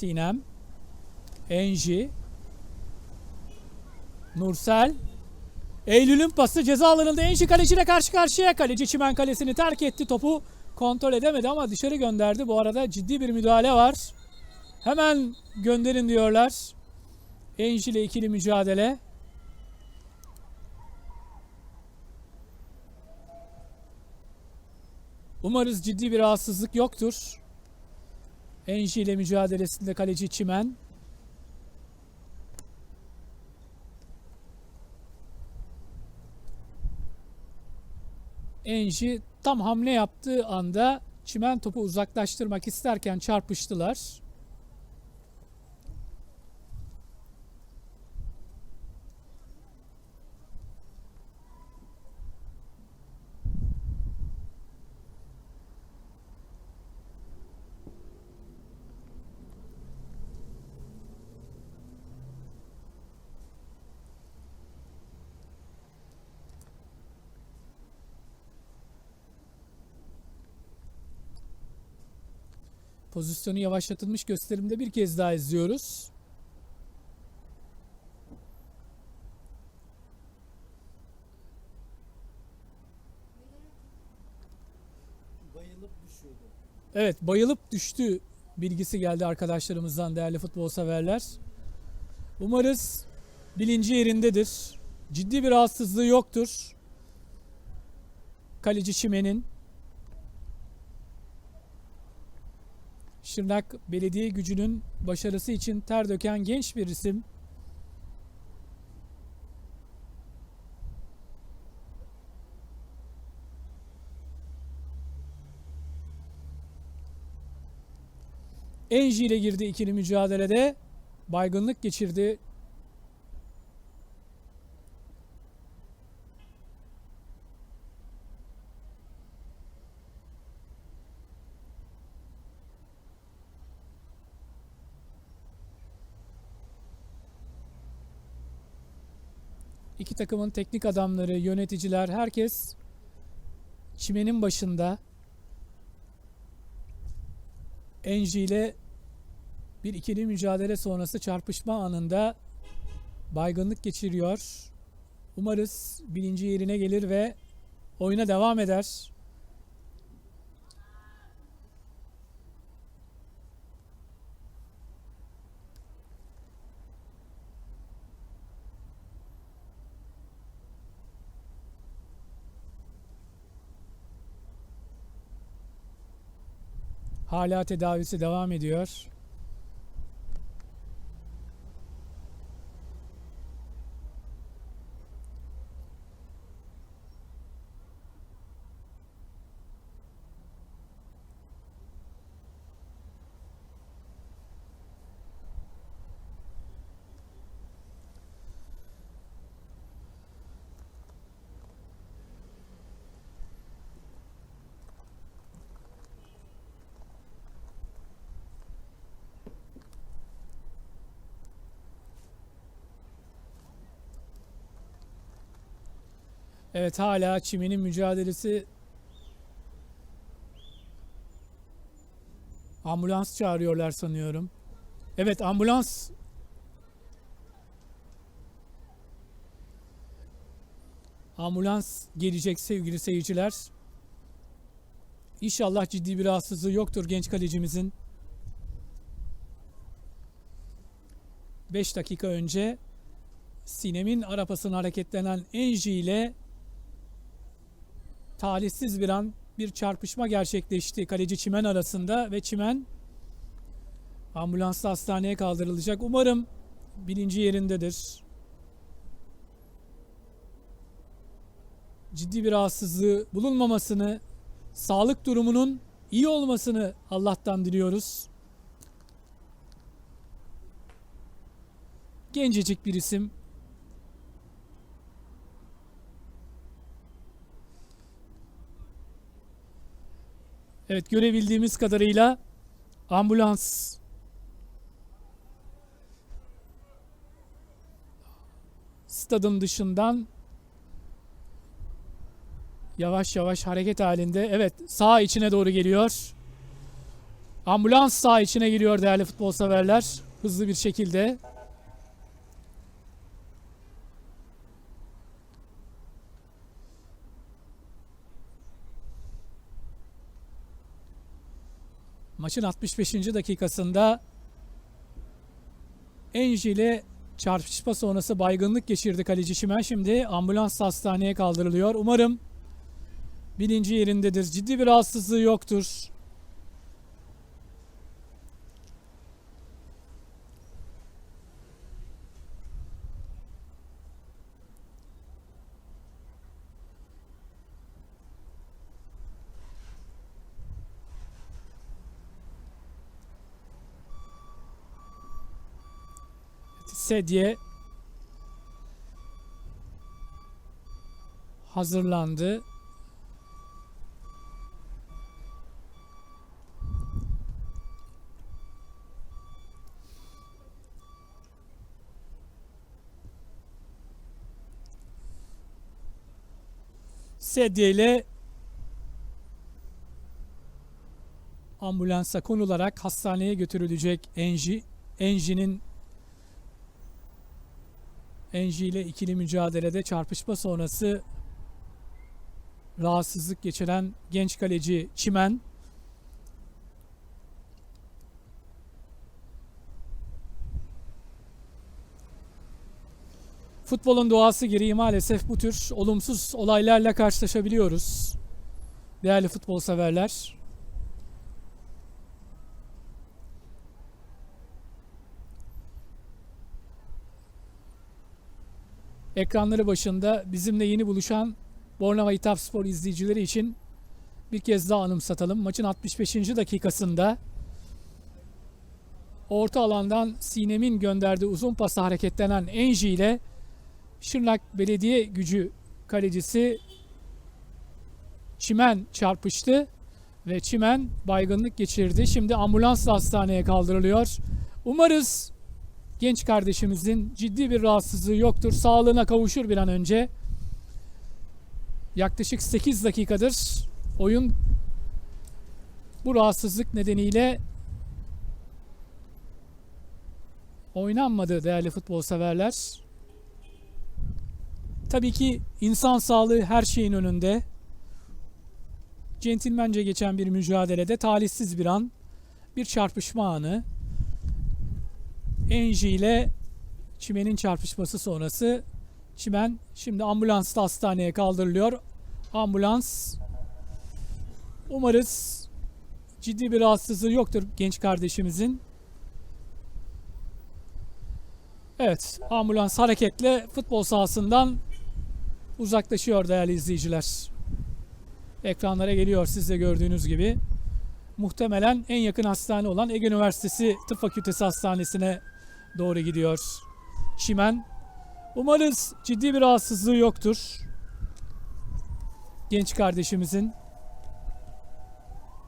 Sinem, Enji, Nursel, Eylül'ün pası ceza alanında Enji kaleciyle karşı karşıya. Kaleci Çimen kalesini terk etti. Topu kontrol edemedi ama dışarı gönderdi. Bu arada ciddi bir müdahale var. Hemen gönderin diyorlar. Enji ile ikili mücadele. Umarız ciddi bir rahatsızlık yoktur. Enji ile mücadelesinde kaleci Çimen. Enji tam hamle yaptığı anda Çimen topu uzaklaştırmak isterken çarpıştılar. Pozisyonu yavaşlatılmış gösterimde bir kez daha izliyoruz. Bayılıp düşüyordu. Evet bayılıp düştü bilgisi geldi arkadaşlarımızdan değerli futbol severler. Umarız bilinci yerindedir. Ciddi bir rahatsızlığı yoktur. Kaleci Çimen'in. Şırnak Belediye Gücü'nün başarısı için ter döken genç bir isim. Enji ile girdi ikili mücadelede. Baygınlık geçirdi. İki takımın teknik adamları, yöneticiler, herkes çimenin başında. Enji ile bir ikili mücadele sonrası çarpışma anında baygınlık geçiriyor. Umarız bilinci yerine gelir ve oyuna devam eder. Hala tedavisi devam ediyor. Evet hala Çimen'in mücadelesi ambulans çağırıyorlar sanıyorum. Evet ambulans ambulans gelecek sevgili seyirciler. İnşallah ciddi bir rahatsızlığı yoktur genç kalecimizin. 5 dakika önce Sinem'in arapasına hareketlenen Enji ile talihsiz bir an bir çarpışma gerçekleşti kaleci Çimen arasında ve Çimen ambulansla hastaneye kaldırılacak. Umarım bilinci yerindedir. Ciddi bir rahatsızlığı bulunmamasını, sağlık durumunun iyi olmasını Allah'tan diliyoruz. Gencecik bir isim. Evet görebildiğimiz kadarıyla ambulans stadın dışından yavaş yavaş hareket halinde. Evet sağ içine doğru geliyor. Ambulans sağ içine giriyor değerli futbol severler. Hızlı bir şekilde. Maçın 65. dakikasında Enji ile çarpışma sonrası baygınlık geçirdi kaleci Şimen. Şimdi ambulans hastaneye kaldırılıyor. Umarım bilinci yerindedir. Ciddi bir rahatsızlığı yoktur. Sedye hazırlandı. Sedye ile ambulansa konularak hastaneye götürülecek Enji. Enji'nin Enji ile ikili mücadelede çarpışma sonrası rahatsızlık geçiren genç kaleci Çimen Futbolun doğası gereği maalesef bu tür olumsuz olaylarla karşılaşabiliyoruz. Değerli futbol severler. Ekranları başında bizimle yeni buluşan Bornova İtap Spor izleyicileri için bir kez daha anımsatalım. Maçın 65. dakikasında orta alandan Sinem'in gönderdiği uzun pası hareketlenen Enji ile Şırnak Belediye Gücü kalecisi Çimen çarpıştı ve Çimen baygınlık geçirdi. Şimdi ambulansla hastaneye kaldırılıyor. Umarız genç kardeşimizin ciddi bir rahatsızlığı yoktur. Sağlığına kavuşur bir an önce. Yaklaşık 8 dakikadır oyun bu rahatsızlık nedeniyle oynanmadı değerli futbol severler. Tabii ki insan sağlığı her şeyin önünde. Centilmence geçen bir mücadelede talihsiz bir an, bir çarpışma anı. Enji ile Çimen'in çarpışması sonrası Çimen şimdi ambulansla hastaneye kaldırılıyor. Ambulans umarız ciddi bir rahatsızlığı yoktur genç kardeşimizin. Evet, ambulans hareketle futbol sahasından uzaklaşıyor değerli izleyiciler. Ekranlara geliyor siz de gördüğünüz gibi. Muhtemelen en yakın hastane olan Ege Üniversitesi Tıp Fakültesi Hastanesi'ne doğru gidiyor. Çimen. Umarız ciddi bir rahatsızlığı yoktur. Genç kardeşimizin.